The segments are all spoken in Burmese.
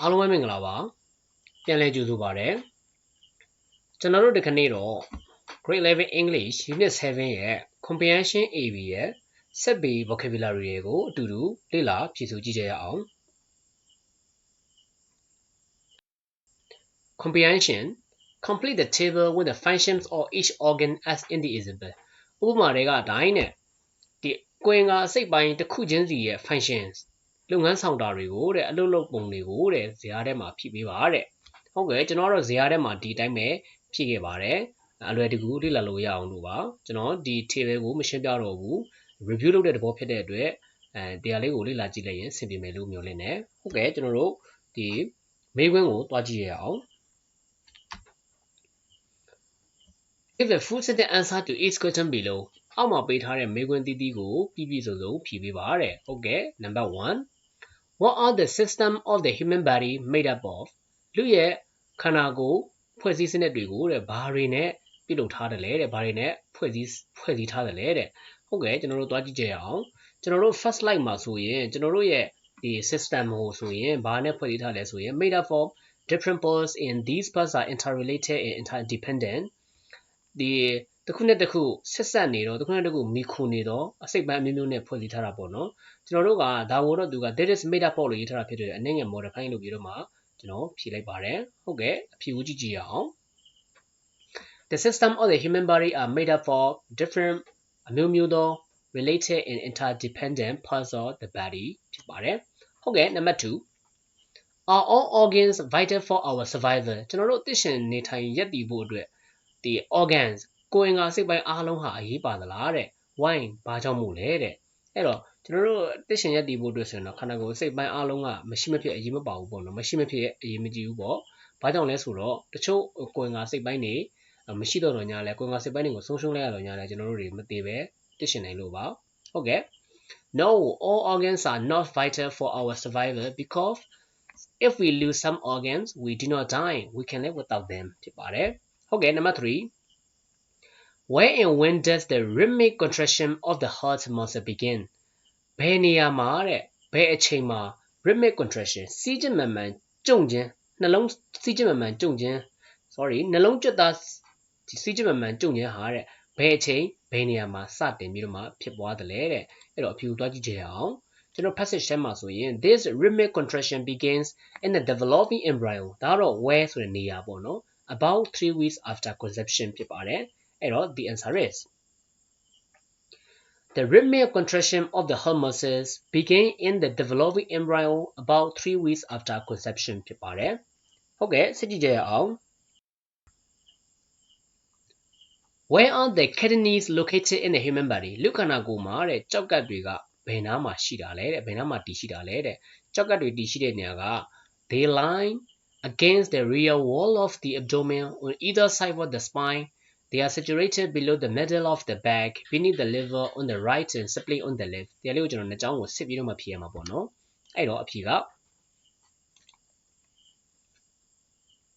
အားလုံးပဲမင်္ဂလာပါပြန်လည်ကြိုဆိုပါရစေကျွန်တော်တို့ဒီကနေ့တော့ Grade 11 English Unit 7ရဲ့ Comprehension AB ရဲ့ဆက်ပြီး vocabulary တွေကိုအတူတူလေ့လာဖြည့်ဆို့ကြည့်ကြရအောင် Comprehension complete the table with the functions of each organ as in the example ဥပမာတွေကအတိုင်းနဲ့ဒီကွင်ကအစိတ်ပိုင်းတစ်ခုချင်းစီရဲ့ functions လုပ်ငန်းဆောင်တာတွေကိုတဲ့အလုပ်လုပ်ပုံတွေကိုတဲ့ဇာတ်ထဲမှာဖြည့်ပေးပါတဲ့ဟုတ်ကဲ့ကျွန်တော်ကတော့ဇာတ်ထဲမှာဒီအတိုင်းပဲဖြည့်ခဲ့ပါတယ်အလွယ်တကူလေ့လာလို့ရအောင်လို့ပါကျွန်တော်ဒီ table ကိုမရှင်းပြတော့ဘူး review လုပ်တဲ့သဘောဖြစ်တဲ့အတွက်အဲတရားလေးကိုလေ့လာကြည့်လိုက်ရင်ဆင်ပြေမယ်လို့မျှော်လင့်တယ်ဟုတ်ကဲ့ကျွန်တော်တို့ဒီမေးခွန်းကိုတွားကြည့်ရအောင် Give the full sentence answer to each question below အောက်မှာပေးထားတဲ့မေးခွန်းတီးတီးကိုပြီးပြီးစုံစုံဖြေပေးပါတဲ့ဟုတ်ကဲ့ number 1 What are the system of the human body made up of လူရဲ့ခန္ဓာကိုယ်ဖွဲ့စည်းစနစ်တွေကိုတဲ့ဘာတွေနဲ့ပြုလုပ်ထားတယ်လဲတဲ့ဘာတွေနဲ့ဖွဲ့စည်းဖွဲ့စည်းထားတယ်လဲတဲ့ဟုတ်ကဲ့ကျွန်တော်တို့သွားကြည့်ကြရအောင်ကျွန်တော်တို့ first slide မှာဆိုရင်ကျွန်တော်တို့ရဲ့ဒီ system ကိုဆိုရင်ဘာနဲ့ဖွဲ့စည်းထားလဲဆိုရင် made up of different parts in these parts are interrelated and interdependent ဒီ တစ်ခုနဲ့တစ်ခုဆက်ဆက်နေတော့တစ်ခုနဲ့တစ်ခုမိခုနေတော့အစိတ်ပိုင်းအမျိုးမျိုးနဲ့ဖွဲ့စည်းထားတာပေါ့နော်ကျွန်တော်တို့ကဒါကိုတော့သူက that is made up ပေါ့လို့ရေးထားတာဖြစ်တယ်အနေငယ် modify လုပ်ပြီးတော့မှကျွန်တော်ဖြည့်လိုက်ပါတယ်ဟုတ်ကဲ့အဖြေကိုကြည့်ကြည့်ရအောင် The system of the human body are made up of different အမျိုးမျိုးသော related and interdependent parts of the body ဖြစ်ပါတယ်ဟုတ်ကဲ့နံပါတ်2 are all organs vital for our survival ကျွန်တော်တို့သိရှင်နေထိုင်ရပ်တည်ဖို့အတွက်ဒီ organs ကိုယ်ငါစိတ်ပိုင်းအားလုံးဟာအရေးပါသလားတဲ့ why ဘာကြောင့်မို့လဲတဲ့အဲ့တော့ကျွန်တော်တို့သိရှင်ရပ်တည်ဖို့အတွက်ဆိုရင်တော့ခန္ဓာကိုယ်စိတ်ပိုင်းအားလုံးကမရှိမဖြစ်အရေးမပါဘူးပေါ့နော်မရှိမဖြစ်အရေးမကြီးဘူးပေါ့ဘာကြောင့်လဲဆိုတော့တချို့ကိုယ်ငါစိတ်ပိုင်းတွေမရှိတော့တော့ညာလဲကိုယ်ငါစိတ်ပိုင်းတွေကိုဆုံးရှုံးလိုက်ရတော့ညာလဲကျွန်တော်တို့တွေမသိပဲသိရှင်နိုင်လို့ပါဟုတ်ကဲ့ No all organs are not vital for our survival because if we lose some organs we do not die we can live without them ဖြစ်ပါတယ်ဟုတ်ကဲ့နံပါတ်3 Where and when does the rhythmic contraction of the heart muscle begin ဘယ်နေရာမှာတဲ့ဘယ်အချိန်မှာ rhythmic contraction စီးကျမှန်မှန်ကြုံခြင်းနှလုံးစီးကျမှန်မှန်ကြုံခြင်း sorry နှလုံးကြွက်သားစီးကျမှန်မှန်ကြုံခြင်းဟာတဲ့ဘယ်အချိန်ဘယ်နေရာမှာစတင်ပြီးတော့မှဖြစ်ပွားတယ်လဲတဲ့အဲ့တော့အဖြူသွားကြည့်ကြရအောင်ကျွန်တော် passage ထဲမှာဆိုရင် this rhythmic contraction begins in the developing embryo ဒါတော့ where ဆိုတဲ့နေရာပေါ့နော် about 3 weeks after conception ဖြစ်ပါတယ် အဲ့တော့ the answer is The rhythmic contraction of the heart muscles begin in the developing embryo about 3 weeks after conception ဖြစ်ပါတယ်ဟုတ်ကဲ့စစ်ကြည့်ကြရအောင် Where are the kidneys located in the human body လူခန္ဓာကိုယ်မှာတဲ့ကြောက်ကပ်တွေကဘယ်နားမှာရှိတာလဲတဲ့ဘယ်နားမှာတည်ရှိတာလဲတဲ့ကြောက်ကပ်တွေတည်ရှိတဲ့နေရာက they lie against the rear wall of the abdomen on either side of the spine they are situated below the middle of the back beneath the liver on the right and spleen on the left ဒီလေးကိုကျွန်တော်နှစ်ကြောင်းကိုစစ်ပြီးတော့မှဖြေရမှာပေါ့နော်အဲ့တော့အဖြေက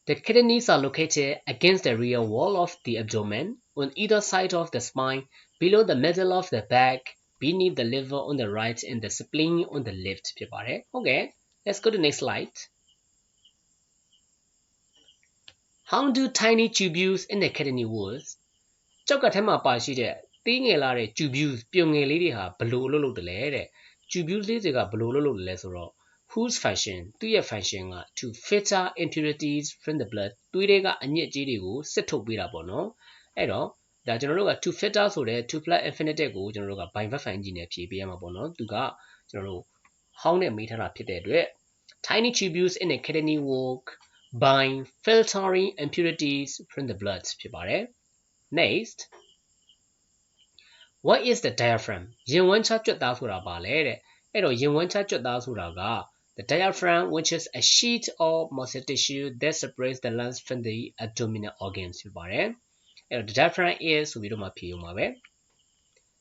The kidneys are located against the rear wall of the abdomen on either side of the spine, below the middle of the back, beneath the liver on the right and the spleen on the left ဖြစ်ပါတယ်။ Okay, let's go to next slide. How do tiny tubules in the kidney walls ကြောက်ကထဲမှာပါရှိတဲ့သေးငယ်လာတဲ့ tubules ပြုံငယ်လေးတွေဟာဘယ်လိုအလုပ်လုပ်တယ်လဲတဲ့ tubules လေးတွေကဘယ်လိုအလုပ်လုပ်လဲဆိုတော့ whose function သူ့ရဲ့ function က to filter impurities from the blood သွေးတွေကအညစ်အကြေးတွေကိုစစ်ထုတ်ပေးတာပေါ့နော်အဲ့တော့ဒါကျွန်တော်တို့က to filter ဆိုတဲ့ to plus infinitive ကိုကျွန်တော်တို့က by verb function နဲ့ဖြည့်ပေးရမှာပေါ့နော်သူကကျွန်တော်တို့ဟောင်းနဲ့မေးထားတာဖြစ်တဲ့အတွက် tiny tubules in the kidney work by filtering impurities from the blood ဖြစ်ပါတယ် next what is the diaphragm ရင်ဝန်းချကြွက်သားဆိုတာပါလေတဲ့အဲ့တော့ရင်ဝန်းချကြွက်သားဆိုတာက the diaphragm which is a sheet of muscle tissue that separates the lungs from the abdominal organs ဖြစ်ပါတယ်အဲ့တော့ the diaphragm is ဆိုပြီးတော့မှဖြေရမှာပဲ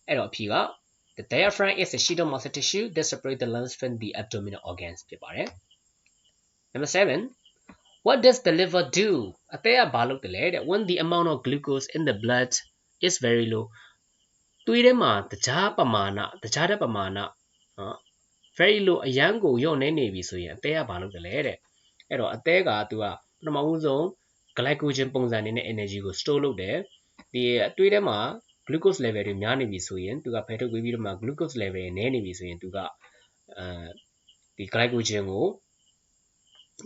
အဲ့တော့အဖြေက the diaphragm is a sheet of muscle tissue that separates the lungs from the abdominal organs ဖြစ်ပါတယ် number 7 what does the liver do အသက်ကဘာလုပ်တယ်လဲတဲ့ when the amount of glucose in the blood is very low သွေးထဲမှာတကြားပမာဏတကြားတဲ့ပမာဏနော် very low အရန်ကိုညော့နေနေပြီဆိုရင်အသက်ကဘာလုပ်တယ်လဲတဲ့အဲ့တော့အသည်းကသူကပထမဦးဆုံး glycogen ပုံစံနေနဲ့ energy ကို store လုပ်တယ်ဒီအသွေးထဲမှာ glucose level တွေများနေပြီဆိုရင်သူကဖယ်ထုတ်ပေးပြီးတော့မှ glucose level နည်းနေပြီဆိုရင်သူကအဲဒီ glycogen ကို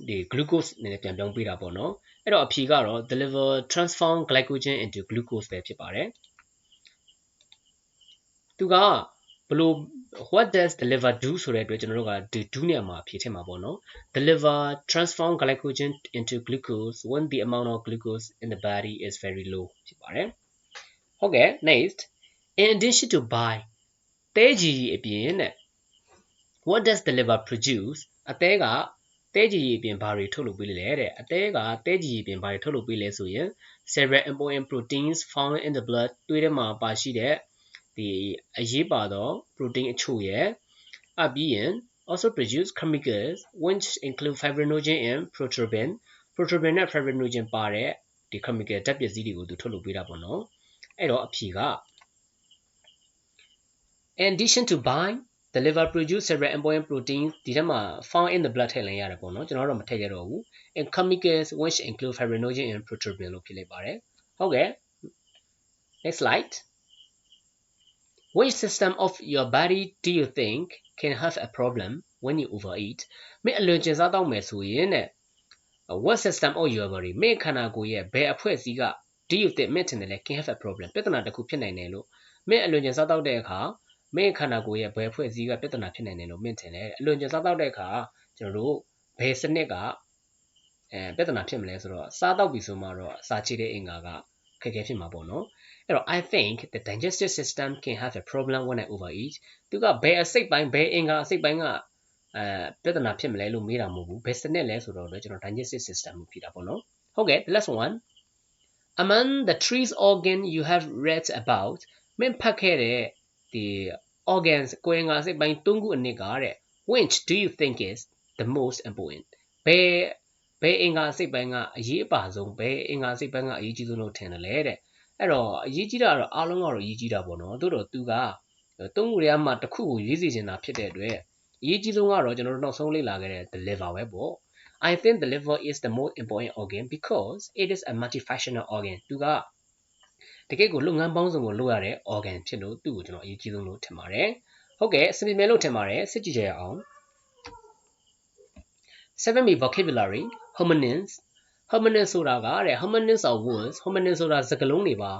ဒီ glucose နဲ့ပြန်ပြောင်းပေးတာပေါ့နော်အဲ့တော့အဖြေကတော့ deliver transform glycogen into glucose ပဲဖြစ်ပါတယ်သူကဘလို့ what does deliver do ဆိုတဲ့အတွက်ကျွန်တော်တို့က do နေရာမှာဖြေထည့်မှာပေါ့နော် deliver transform glycogen into glucose when the amount of glucose in the body is very low ဖြစ်ပါတယ်ဟုတ်ကဲ့ next in addition to by တဲကြီးအပြင်တဲ့ what does the liver produce အသေးက တဲကြီးအပြင်ဘာတွေထုတ်လုပ်ပေးလဲတဲ့အသေးကတဲကြီးအပြင်ဘာတွေထုတ်လုပ်ပေးလဲဆိုရင် several important proteins found in the blood သွေးထဲမှာပါရှိတဲ့ဒီအရေးပါသော protein အချို့ရဲ့အပြီးရင် also produce chemicals which include fibrinogen and prothrombin prothrombin နဲ့ fibrinogen ပါတဲ့ဒီ chemical ဓာတ်ပစ္စည်းတွေကိုသူထုတ်လုပ်ပေးတာပေါ့နော်အဲ့တော့အဖြေက in addition to bind the liver produce several important proteins ဒီထဲမှာ found in the blood ထည့်လိုက်ရတယ်ပေါ့နော်ကျွန်တော်တို့မထည့်ကြတော့ဘူး and chemicals which include fibrinogen and prothrombin လို့ဖြစ်လိုက်ပါတယ်ဟုတ်ကဲ့ next slide which system of your body do you think can have a problem when you overeat မင်းအလွန်ကျင်စားတော့မယ်ဆိုရင်တဲ့ what system of your body မင်းခန္ဓာကိုယ်ရဲ့ဘယ်အဖွဲ့အစည်းက do you think မင်းထင်တယ်လဲ can have a problem ပြဿနာတစ်ခုဖြစ်နိုင်တယ်လို့မင်းအလွန်ကျင်စားတော့တဲ့အခါ မင်းခန္ဓာကိုယ်ရဲ့ဘယ်ဖွဲ့စည်းကပြဿနာဖြစ်နိုင်တယ်လို့မင်းထင်တယ်အလွန်ကျစားတော့တဲ့အခါကျွန်တော်တို့ဘယ်စနစ်ကအဲပြဿနာဖြစ်မလဲဆိုတော့စားတော့ပြီဆိုမှတော့အစာချေတဲ့အင်္ဂါကခက်ခဲဖြစ်မှာပေါ့နော်အဲ့တော့ I think the digestive system can have a problem when I overeat သူကဘယ်အစိတ်ပိုင်းဘယ်အင်္ဂါအစိတ်ပိုင်းကအဲပြဿနာဖြစ်မလဲလို့မေးတာမဟုတ်ဘူးဘယ်စနစ်လဲဆိုတော့လည်းကျွန်တော် digestive system ကိုဖြေတာပေါ့နော်ဟုတ်ကဲ့ the last one among the three organ you have read about မင်းဖတ်ခဲ့တဲ့ဒီ organs ကိုယ်ငါစိတ်ပိုင်း၃ခုအနစ်ကတဲ့ which do you think is the most important ဘယ်ဘယ်အင်္ဂါစိတ်ပိုင်းကအရေးအပါဆုံးဘယ်အင်္ဂါစိတ်ပိုင်းကအရေးကြီးဆုံးလို့ထင်တယ်လေတဲ့အဲ့တော့အရေးကြီးတာတော့အားလုံးကတော့အရေးကြီးတာပေါ့နော်သို့တော့သူကသုံးခုထဲမှာတစ်ခုကိုရွေးစီချင်တာဖြစ်တဲ့အတွက်အရေးကြီးဆုံးကတော့ကျွန်တော်တို့နောက်ဆုံးလေ့လာခဲ့တဲ့ the liver ပဲပေါ့ I think the liver is the most important organ because it is a multifunctional organ သူက တကယ့်ကိုလုပ်ငန်းပေါင်းစုံကိုလုပ်ရတဲ့ organ ဖြစ်လို့သူ့ကိုကျွန်တော်အရေးကြီးဆုံးလို့ထင်ပါတယ်ဟုတ်ကဲ့အစီအစဉ်လို့ထင်ပါတယ်စစ်ကြည့်ကြရအောင် 7b vocabulary homonyms homonyms ဆိုတာကတဲ့ homonyms of words homonyms ဆိုတာစကားလုံးတွေပါ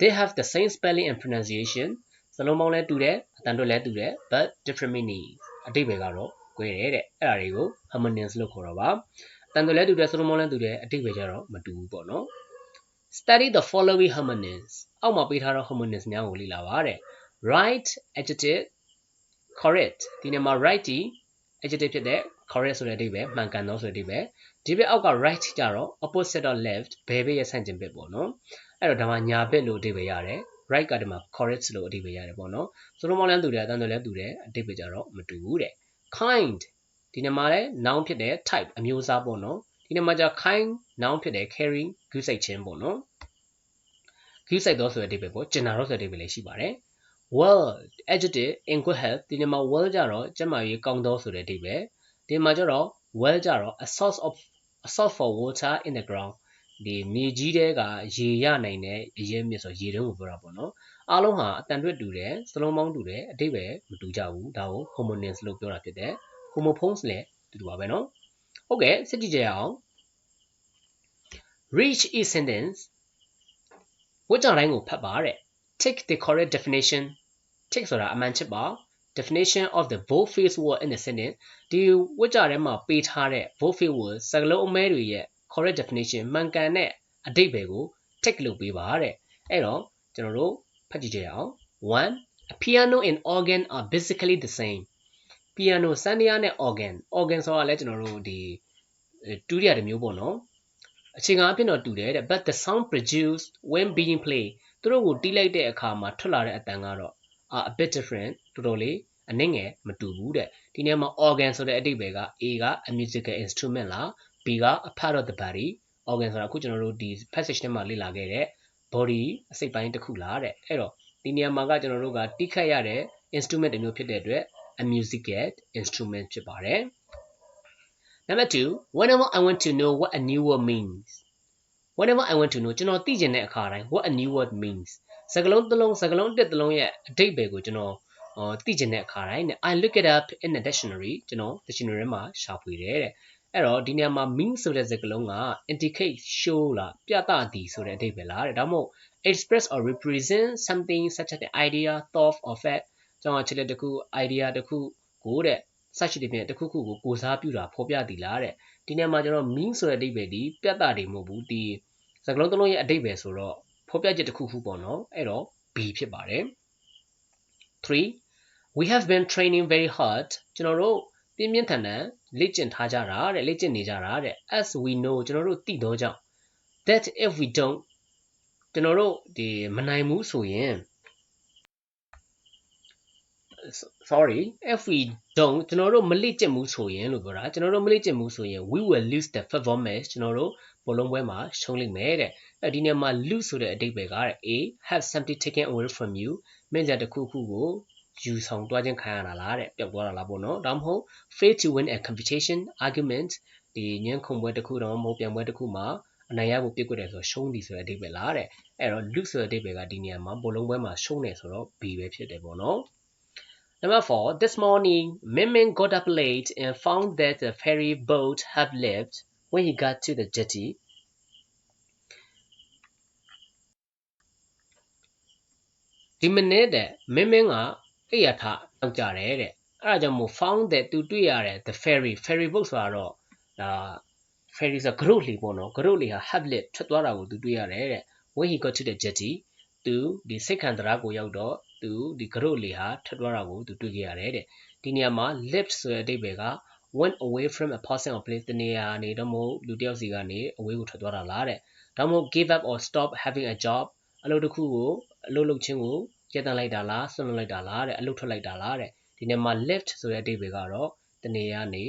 they have the same spelling and pronunciation စလုံးပေါင်းလဲတူတယ်အတန်တွက်လဲတူတယ် but different meaning အတိတ်ပဲကတော့꿰တယ်တဲ့အဲ့ဒါတွေကို homonyms လို့ခေါ်တော့ပါအတန်တွက်လဲတူတယ်စလုံးပေါင်းလဲတူတယ်အတိတ်ပဲကြတော့မတူဘူးပေါ့နော် study the following homonyms အောက်မှာပေးထားတဲ့ homonyms များကိုလေ့လာပါတဲ့ right adjective correct ဒီနေရာမှာ right ဒီ adjective ဖြစ်တဲ့ correct ဆိုတဲ့အဓိပ္ပာယ်မှန်ကန်သောဆိုတဲ့အဓိပ္ပာယ်ဒီဘက်အောက်က right ကြတော့ opposite of left ဘယ်ဘက်ရဲ့ဆန့်ကျင်ဘက်ပေါ့နော်အဲ့တော့ဒါမှညာဘက်လို့အဓိပ္ပာယ်ရတယ် right ကဒီမှာ correct လို့အဓိပ္ပာယ်ရတယ်ပေါ့နော်ဆိုတော့မောင်းလန်းတူတယ်အတန်းတူလဲတူတယ်အဓိပ္ပာယ်ကြတော့မတူဘူးတဲ့ kind ဒီနေရာမှာလဲ noun ဖြစ်တဲ့ type အမျိုးအစားပေါ့နော် ဒီနေရာမှာじゃ kind noun ဖြစ်တဲ့ caring ဂုစိတ်ခြင်းပေါ့နော်ဂုစိတ်သောဆိုတဲ့အဓိပ္ပာယ်ပေါ့ကျင်နာတော့ဆိုတဲ့အဓိပ္ပာယ်လည်းရှိပါတယ် well adjective in good health ဒီနေရာမှာ well ကြတော့ကျန်းမာရေးကောင်းသောဆိုတဲ့အဓိပ္ပာယ်ဒီမှာကျတော့ well ကြတော့ a source of a source for water in the ground ဒီမြေကြီးတဲကရေရနိုင်တဲ့အရေးမြစ်ဆိုရေတုံးကိုပြောတာပေါ့နော်အားလုံးဟာအတန်တွက်တူတယ်စလုံးပေါင်းတူတယ်အတိတ်ပဲမတူကြဘူးဒါကို homonyms လို့ပြောတာဖြစ်တယ် homophones လည်းတူတူပါပဲနော်ဟုတ်ကဲ့စစ်ကြည့်ကြရအောင် reach each sentence ဝတ်ကြတိုင်းကိုဖတ်ပါတဲ့ take the correct definition take ဆိုတာအမှန်ချစ်ပါ definition of the both face word in the sentence ဒီဝတ်ကြထဲမှာပေးထားတဲ့ both face word စကားလုံးအမဲတွေရဲ့ correct definition မှန်ကန်တဲ့အဓိပ္ပာယ်ကို take လုပ်ပေးပါတဲ့အဲ့တော့ကျွန်တော်တို့ဖတ်ကြည့်ကြရအောင် one a piano and organ are basically the same piano စန္ဒယာနဲ့ organ organ ဆိုတာလည်းကျွန်တော်တို့ဒီတူရတဲ့မျိုးပေါ့နော် အချိန်ကအဖြစ်တော့တူတယ်တဲ့ but the sound produced when being played သူတို့ကိုတီးလိုက်တဲ့အခါမှာထွက်လာတဲ့အတန်ကတော့ are a bit different တော်တော်လေးအနည်းငယ်မတူဘူးတဲ့ဒီနေရာမှာ organ ဆိုတဲ့အဓိပ္ပာယ်က A က a musical instrument လား B က a part of the body organ ဆိုတာအခုကျွန်တော်တို့ဒီ passage ထဲမှာလေ့လာခဲ့တဲ့ body အစိတ်ပိုင်းတစ်ခုလားတဲ့အဲ့တော့ဒီနေရာမှာကကျွန်တော်တို့ကတိခတ်ရတဲ့ instrument တစ်မျိုးဖြစ်တဲ့အတွက် a musical instrument ဖြစ်ပါတယ် Number 2 whenever I want to know what a new word means whenever I want to know ကျွန်တော်သိချင်တဲ့အခါတိုင်း what a new word means စကားလုံးတစ်လုံးစကားလုံးတစ်တစ်လုံးရဲ့အဓိပ္ပာယ်ကိုကျွန်တော်ဟောသိချင်တဲ့အခါတိုင်းနဲ့ I look it up in a dictionary ကျွန်တော် dictionary မှာရှာဖွေတယ်တဲ့အဲ့တော့ဒီနေရာမှာ mean ဆိုတဲ့စကားလုံးက indicate show လားပြသသည်ဆိုတဲ့အဓိပ္ပာယ်လားတဲ့ဒါမှမဟုတ် express or represent something such as an idea thought or fact ကျွန်တော်ချက်လက်တစ်ခု idea တစ်ခုကိုတဲ့ search တွေပြင်တစ်ခုခုကိုကိုစားပြုတာဖော်ပြသည်လားတဲ့ဒီနေရာမှာကျွန်တော် mean ဆိုတဲ့အဓိပ္ပာယ်ဒီပြသတယ်မဟုတ်ဘူးဒီစကားလုံးတစ်လုံးရဲ့အဓိပ္ပာယ်ဆိုတော့ဖော်ပြချက်တစ်ခုခုပေါ့နော်အဲ့တော့ B ဖြစ်ပါတယ်3 we have been training very hard ကျွန်တော်တို့ပြင်းပြင်းထန်ထန်လေ့ကျင့်ထားကြတာတဲ့လေ့ကျင့်နေကြတာတဲ့ as we know ကျွန်တော်တို့သိတော့ကြောင့် that if we don't ကျွန်တော်တို့ဒီမနိုင်ဘူးဆိုရင် sorry if we don't ကျွန်တော်တို့မလေ့ကျင့်ဘူးဆိုရင်လို့ပြောတာကျွန်တော်တို့မလေ့ကျင့်ဘူးဆိုရင် we will lose the performance ကျွန်တော်တို့ဘောလုံးပွဲမှာရှုံးလိမ့်မယ်တဲ့အဲဒီနေရာမှာ lose ဆိုတဲ့အဓိပ္ပာယ်ကတဲ့ a have something taken away from you မင်းကြတစ်ခုခုကိုယူဆောင်တွားခြင်းခံရတာလားတဲ့ပျောက်သွားတာလားပေါ့နော်ဒါမှမဟုတ် fail to win a competition argument ဒီညံခုံပွဲတစ်ခုတော့မဟုတ်ပြန်ပွဲတစ်ခုမှာအနိုင်ရဖို့ပြစ်ကွက်တယ်ဆိုတော့ရှုံးသည်ဆိုတဲ့အဓိပ္ပာယ်လားတဲ့အဲ့တော့ lose ဆိုတဲ့အဓိပ္ပာယ်ကဒီနေရာမှာဘောလုံးပွဲမှာရှုံးတယ်ဆိုတော့ B ပဲဖြစ်တယ်ပေါ့နော် Number four, this morning, Minmin got up late and found that the ferry boat had left when he got to the jetty. ဒီမနေ့တဲ့မင်းမင်းကအိယာထတောက်ကြတယ်တဲ့အဲ့ဒါကြောင့်မို့ found that သူတွေ့ရတဲ့ the ferry ferry boat ဆိုတာတော့ဒါ ferry ဆို group လီပေါ့နော် group လီဟာ have lit ထွက်သွားတာကိုသူတွေ့ရတယ်တဲ့ when he got to the jetty သူဒီစိတ်ခံတရားကိုရောက်တော့သူဒီ group လီဟာထွက်သွားတာကိုသူတွေ့ခဲ့ရတယ်တဲ့ဒီနေရာမှာ left ဆိုတဲ့အဓိပ္ပာယ်က went away from a person or place တနေရာနေတော့မို့လူတယောက်စီကနေ away ကိုထွက်သွားတာလားတဲ့ဒါမှမဟုတ် give up or stop having a job အလုပ်တစ်ခုကိုအလုပ်လုပ်ခြင်းကိုကျက်တန်လိုက်တာလားဆွန့်လွတ်လိုက်တာလားတဲ့အလုပ်ထွက်လိုက်တာလားတဲ့ဒီနေရာမှာ left ဆိုတဲ့အဓိပ္ပာယ်ကတော့တနေရာနေ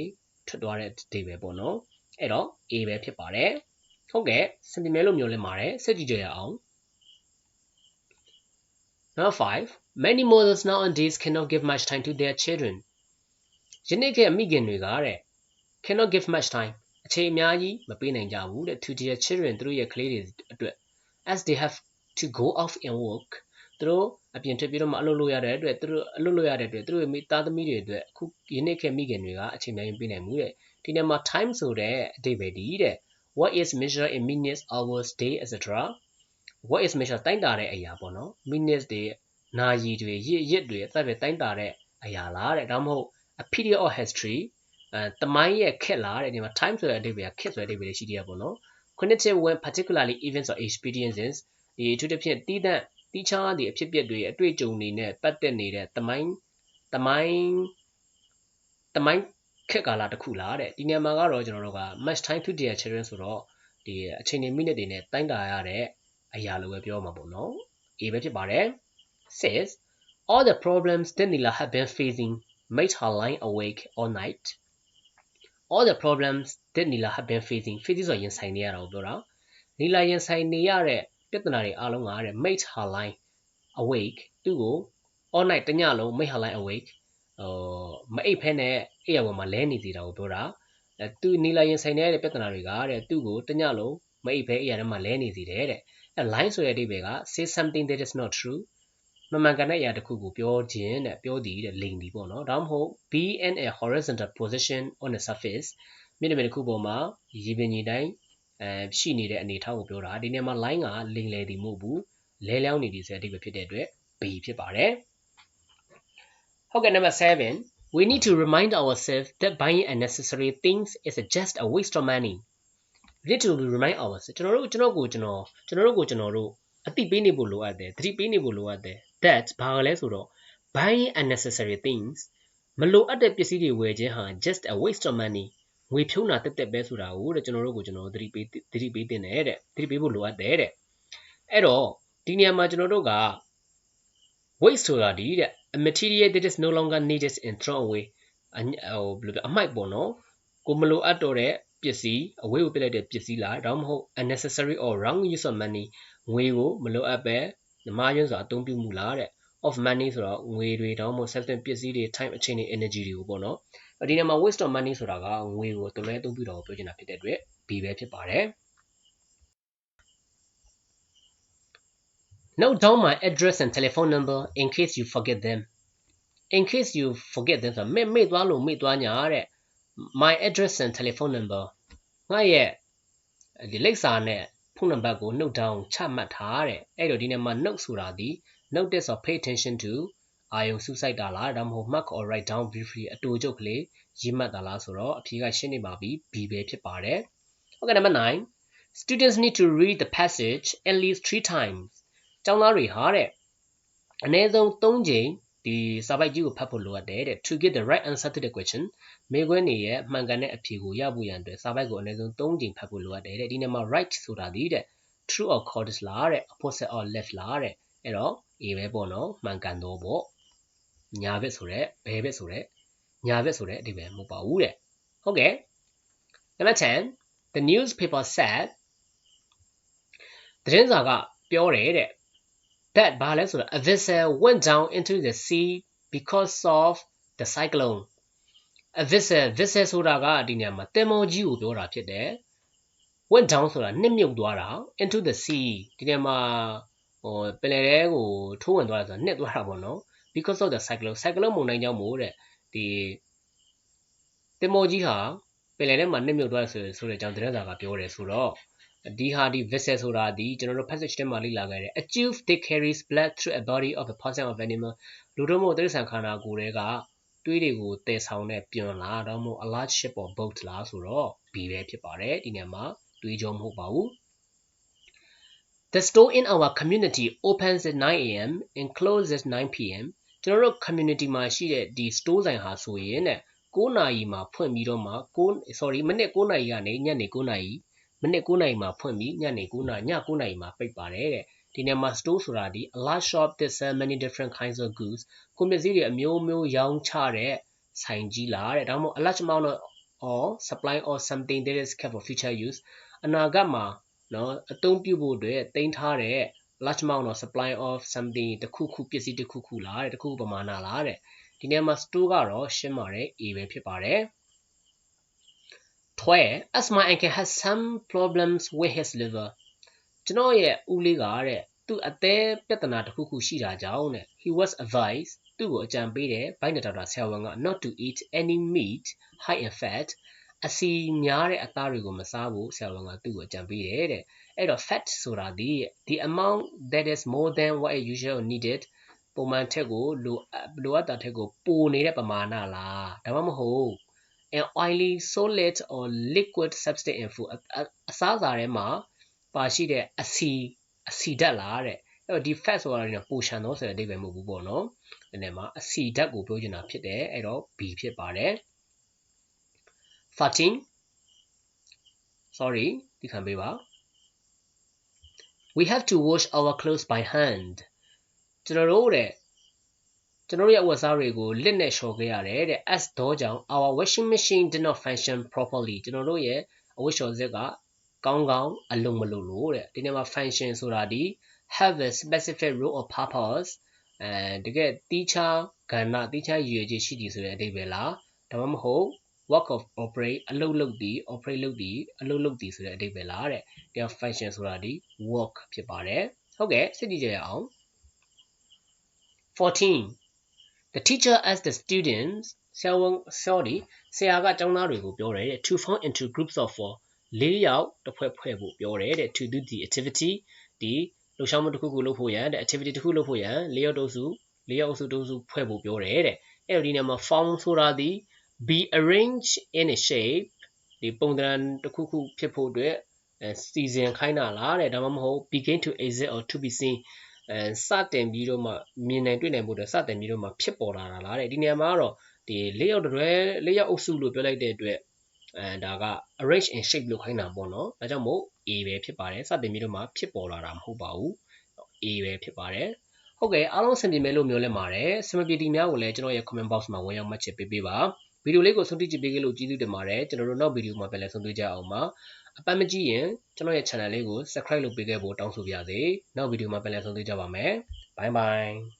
ထွက်သွားတဲ့အဓိပ္ပာယ်ပေါ့နော်အဲ့တော့ A ပဲဖြစ်ပါတယ်ဟုတ်ကဲ့စင်တီမဲလို့မျိုးလင်းပါတယ်စက်ကြည့်ကြရအောင် Number 5 many mothers nowadays cannot give much time to their children ယနေ့ကမိခင်တွေကတဲ့ cannot give much time အချိန်အများကြီးမပေးနိုင်ကြဘူးတဲ့ to their children သူတို့ရဲ့ကလေးတွေအတွက် as they have to go off and work သူတို့အပြင်ထွက်ပြီးတော့မှအလုပ်လုပ်ရတဲ့အတွက်သူတို့အလုပ်လုပ်ရတဲ့အတွက်သူတို့ရဲ့မိသားသမီးတွေအတွက်အခုယနေ့ခေတ်မိခင်တွေကအချိန်များရင်ပေးနိုင်မှုတဲ့ဒီနေ့မှာ time ဆိုတဲ့အဓိပ္ပာယ်ဒီတဲ့ what is measured in minutes hours day etc what is measured တိုင်းတာတဲ့အရာပေါ့နော် minutes တွေနာရီတွေရက်ရက်တွေအသက်ပဲတိုင်းတာတဲ့အရာလားတဲ့ဒါမှမဟုတ် a period of history အဲတမိုင်းရဲ့ခက်လားတဲ့ဒီမှာ time ဆိုတဲ့အဓိပ္ပာယ်ခက်ဆိုတဲ့အဓိပ္ပာယ်ရှိတယ်ပေါ့နော် cognitive when particularly events or experiences ဒီအထူးသဖြင့်တည်တဲ့တိချားဒီအဖြစ်အပျက်တွေအတွေ့အကြုံတွေနဲ့ပတ်သက်နေတဲ့တမိုင်းတမိုင်းတမိုင်းခက်ကာလတစ်ခုလားတဲ့ဒီနေရာမှာကတော့ကျွန်တော်တို့က match time to their children ဆိုတော့ဒီအချိန်နေမိနစ်တွေနဲ့တိုင်းတာရတဲ့ အရာလိုပဲပြောမှာပေါ့နော် A ပဲဖြစ်ပါတယ် says all the problems that Nila had been facing made her lying awake all night all the problems that Nila had been facing facing ဆိုရင်ဆိုင်နေရတာကိုပြောတာ Nila ရင်ဆိုင်နေရတဲ့ပြဿနာတွေအားလုံးကတဲ့ made her line awake သူ့ကို all night တညလုံး made her line awake ဟိုမအိပ်ဖဲနဲ့အိပ်ရပေါ်မှာလဲနေစီတာကိုပြောတာအဲသူနေလာရင်ဆိုင်နေတဲ့ပြဿနာတွေကတဲ့သူ့ကိုတညလုံးမအိပ်ဖဲအိပ်ရထဲမှာလဲနေစီတယ်တဲ့ အဲ line ဆိုတဲ့အဓိပ္ပာယ်က say something that is not true မမှန်ကန်တဲ့အရာတစ်ခုကိုပြောခြင်းတဲ့ပြောသည်တဲ့လိန်သည်ပေါ့နော်ဒါမှမဟုတ် be in a horizontal position on the surface မြင့်တဲ့တစ်ခုပေါ်မှာရေပင်ကြီးတိုင်းအဲရှိနေတဲ့အနေအထားကိုပြောတာဒီနေရာမှာ line ကလိန်လေသည်မဟုတ်ဘူးလဲလျောင်းနေသည်ဆိုတဲ့အဓိပ္ပာယ်ဖြစ်တဲ့အတွက် B ဖြစ်ပါတယ်ဟုတ်ကဲ့ number 7 we need to remind ourselves that buying unnecessary things is just a waste of money we need to remind ourselves ကျွန်တော်တို့ကျွန်တော်ကိုကျွန်တော်ကျွန်တော်တို့ကိုကျွန်တော်တို့အသိပေးနေဖို့လိုအပ်တယ်သတိပေးနေဖို့လိုအပ်တယ် that ဘာလဲဆိုတော့ buying unnecessary things မလိုအပ်တဲ့ပစ္စည်းတွေဝယ်ခြင်းဟာ just a waste of money ငွေဖြုံးတာတက်တက်ပဲဆိုတာကိုတဲ့ကျွန်တော်တို့ကိုကျွန်တော်သတိပေးသတိပေးတင်တယ်တဲ့သတိပေးဖို့လိုအပ်တယ်တဲ့အဲ့တော့ဒီနေရာမှာကျွန်တော်တို့က waste ဆိုတာဒီတဲ့ a material that is no longer needed in throw away ဟိုဘယ်လိုပြောအမိုက်ပေါ့နော်ကိုမလိုအပ်တော့တဲ့ ပစ္စည်းအဝေးကိုပြလိုက်တဲ့ပစ္စည်းလားဒါမှမဟုတ် unnecessary or wrong use of money ငွေကိုမလိုအပ်ပဲဓမ္မယွန်းစွာအသုံးပြုမှုလားတဲ့ of money ဆိုတော့ငွေတွေတောင်းမို့ certain ပစ္စည်းတွေ time အချိန်တွေ energy တွေကိုပေါ့နော်ဒီနေရာမှာ waste of money ဆိုတာကငွေကိုတလွဲသုံးပြီးတော့ပြောချင်တာဖြစ်တဲ့အတွက် B ပဲဖြစ်ပါတယ် Note down my address and telephone number in case you forget them in case you forget them ဆိုမေ့မေ့သွားလို့မေ့သွားညာတဲ့ my address and telephone number ငါရဲ့ဒီလိပ်စာနဲ့ဖုန်းနံပါတ်ကို note down ချမှတ်ထားတဲ့အဲ့တော့ဒီနေ့မှာ note ဆိုတာဒီ notice or pay attention to အာယုံစူးစိုက်တာလားဒါမှမဟုတ် mark or write down briefly အတူချုပ်ကလေးရေးမှတ်တာလားဆိုတော့အဖြေကရှင်းနေပါပြီ B ပဲဖြစ်ပါတယ် Okay number 9 students need to read the passage at least 3 times ကျောင်းသားတွေဟာတဲ့အနည်းဆုံး3ကြိမ် ဒီစာပိုက်ကြီးကိုဖတ်ဖို့လိုအပ်တယ်တဲ့ to get the right answer to the question မေးခွန်းနေရဲ့မှန်ကန်တဲ့အဖြေကိုရဖို့ရန်အတွက်စာပိုက်ကိုအနည်းဆုံး3ကြိမ်ဖတ်ဖို့လိုအပ်တယ်တဲ့ဒီနေ့မှာ right ဆိုတာဒီတဲ့ true or false လားတဲ့ opposite or left လားတဲ့အဲ့တော့ A ပဲပေါ့နော်မှန်ကန်တော့ပေါ့ညာဘက်ဆိုတဲ့ဘယ်ဘက်ဆိုတဲ့ညာဘက်ဆိုတဲ့အဓိပ္ပာယ်မဟုတ်ပါဘူးတဲ့ဟုတ်ကဲ့ number 10 the newspaper said သတင်းစာကပြောတယ်တဲ့ that ဘာလဲဆိုတော့ a vessel went down into the sea because of the cyclone a vessel vessel ဆိုတာကဒီနေရာမှာတင်မောကြီးကိုပြောတာဖြစ်တယ် went down ဆိုတာနှစ်မြုပ်သွားတာ into the sea ဒီနေရာမှာဟိုပင်လယ်ထဲကိုထိုးဝင်သွားတာဆိုတာနှစ်သွားတာပေါ့နော် because of the cyclone cyclone မုန်တိုင်းကြောင့်မို့တဲ့ဒီတင်မောကြီးဟာပင်လယ်ထဲမှာနှစ်မြုပ်သွားဆိုဆိုတဲ့အကြောင်းသတင်းစာကပြောတယ်ဆိုတော့ ဒီဟာဒီ vessel ဆိုတာဒီကျွန်တော်တို့ passage ထဲမှာလေ့လာခဲ့တယ် a tube that carries blood through a body of a person of animal လူတို့မို့တိရစ္ဆာန်ခန္ဓာကိုယ်တွေကတွေးတွေကိုတည်ဆောင်တဲ့ပြွန်လားတော့မို့ a large ship or boat လားဆိုတော့ B ပဲဖြစ်ပါတယ်ဒီနေရာမှာတွေးကြောမဟုတ်ပါဘူး The store in our community opens at 9 a.m. and closes 9 p.m. ကျွန်တော်တို့ community မှာရှိတဲ့ဒီ store ဆိုင်ဟာဆိုရင်တဲ့9နာရီမှာဖွင့်ပြီးတော့မှ9 sorry မနေ့9နာရီကနေညနေ9နာရီ မနေ့9နာရီမှာဖွင့်ပြီးညနေ9နာရီည9နာရီမှာပိတ်ပါတယ်တဲ့ဒီနေ့မှာ store ဆိုတာဒီ a large shop that sell many different kinds of goods ကုန်ပစ္စည်းတွေအမျိုးမျိုးရောင်းချတဲ့ဆိုင်ကြီးလားတဲ့ဒါမှမဟုတ် a large amount of or supply or something that is kept for future use အနာဂတ်မှာနော်အသုံးပြုဖို့အတွက်တင်ထားတဲ့ large amount of supply of something တခုခုပစ္စည်းတခုခုလားတဲ့တခုခုပမာဏလားတဲ့ဒီနေရာမှာ store ကတော့ရှင်းပါတယ် A ပဲဖြစ်ပါတယ် ထွဲ as my uncle has some problems with his liver ကျွန်တော်ရဲ့ဦးလေးကတဲ့သူ့အသေးပြဿနာတစ်ခုခုရှိတာကြောင့်တဲ့ he was advised သူ့ကိုအကြံပေးတယ်ဘိုင်းဒေါက်တာဆရာဝန်က not to eat any meat high in fat အစီများတဲ့အသားတွေကိုမစားဖို့ဆရာဝန်ကသူ့ကိုအကြံပေးတယ်တဲ့အဲ့တော့ fat ဆိုတာဒီ the amount that is more than what is usual needed ပုံမှန်ထက်ကိုလိုလိုအပ်တာထက်ကိုပိုနေတဲ့ပမာဏလားဒါမှမဟုတ် an oily solid or liquid substance in food အစားအစာထဲမှာပါရှိတဲ့အစီအစီဓာတ်လားတဲ့အဲ့တော့ဒီ fat ဆိုတာကပိုရှန်တော့ဆိုတဲ့အဓိပ္ပာယ်မဟုတ်ဘူးပေါ့နော်ဒီနေ့မှာအစီဓာတ်ကိုပြောချင်တာဖြစ်တယ်အဲ့တော့ B ဖြစ်ပါတယ်13 sorry ဒီခံပေးပါ we have to wash our clothes by hand ကျွန်တော်တို့တဲ့ ကျွန်တော်ရဲ့အဝတ်အစားတွေကိုလက်နဲ့လျှော်ခဲ့ရတယ်တဲ့ as တော့ကြောင့် our washing machine did not function properly ကျွန်တော်တို့ရဲ့အဝတ်လျှော်စက်ကကောင်းကောင်းအလုံးမလို့လို့တဲ့ဒီနေ့မှာ function ဆိုတာဒီ have a specific role or purpose အဲတကယ်တီးခြားကဏ္ဍတီးခြားရည်ရွယ်ချက်ရှိတယ်ဆိုတဲ့အဓိပ္ပာယ်လားဒါမှမဟုတ် work of operate အလုပ်လုပ်သည် operate လုပ်သည်အလုပ်လုပ်သည်ဆိုတဲ့အဓိပ္ပာယ်လားတဲ့ဒီ function ဆိုတာဒီ work ဖြစ်ပါတယ်ဟုတ်ကဲ့စစ်ကြည့်ကြရအောင်14 the teacher asked the students ဆရာဝန် sorry ဆရာကကျောင်းသားတွေကိုပြောတယ် to form into groups of four ၄ယောက်တစ်ဖွဲ့ဖွဲ့ဖို့ပြောတယ်တဲ့ to do the activity ဒီလှုပ်ရှားမှုတစ်ခုခုလုပ်ဖို့ရန်တဲ့ activity တစ်ခုလုပ်ဖို့ရန်၄ယောက်တုပ်စု၄ယောက်အုပ်စုတုပ်စုဖွဲ့ဖို့ပြောတယ်တဲ့အဲ့တော့ဒီနေရာမှာ form ဆိုတာဒီ be arranged in a shape ဒီပုံသဏ္ဍာန်တစ်ခုခုဖြစ်ဖို့အတွက်အဲစီစဉ်ခိုင်းတာလားတဲ့ဒါမှမဟုတ် begin to exist or to be seen အဲစတင်ပြီးတော့မှမြင်နိုင်တွေ့နိုင်ဖို့အတွက်စတင်ပြီးတော့မှဖြစ်ပေါ်လာတာလားတဲ့ဒီနေရာမှာကတော့ဒီလေးယောက်တွဲလေးယောက်အုပ်စုလို့ပြောလိုက်တဲ့အတွက်အဲဒါက arrange in shape လို့ခိုင်းတာပေါ့နော်ဒါကြောင့်မို့ A ပဲဖြစ်ပါတယ်စတင်ပြီးတော့မှဖြစ်ပေါ်လာတာမဟုတ်ပါဘူး A ပဲဖြစ်ပါတယ်ဟုတ်ကဲ့အားလုံးဆင်ပြေမယ်လို့မျှော်လင့်ပါတယ်ဆင်မပြေတီများကိုလည်းကျွန်တော်ရဲ့ comment box မှာဝင်ရောက်မှတ်ချက်ပေးပေးပါဗီဒီယိုလေးကိုဆုံးဖြတ်ကြည့်ပေးကြလို့ကျေးဇူးတင်ပါတယ်ကျွန်တော်တို့နောက်ဗီဒီယိုမှာပြန်လည်ဆုံတွေ့ကြအောင်ပါ အပတ်မကြည့်ရင်ကျွန်တော်ရဲ့ channel လေးကို subscribe လုပ်ပေးခဲ့ဖို့တောင်းဆိုပါရစေနောက်ဗီဒီယိုမှာပြန်လည်ဆုံတွေ့ကြပါမယ် bye bye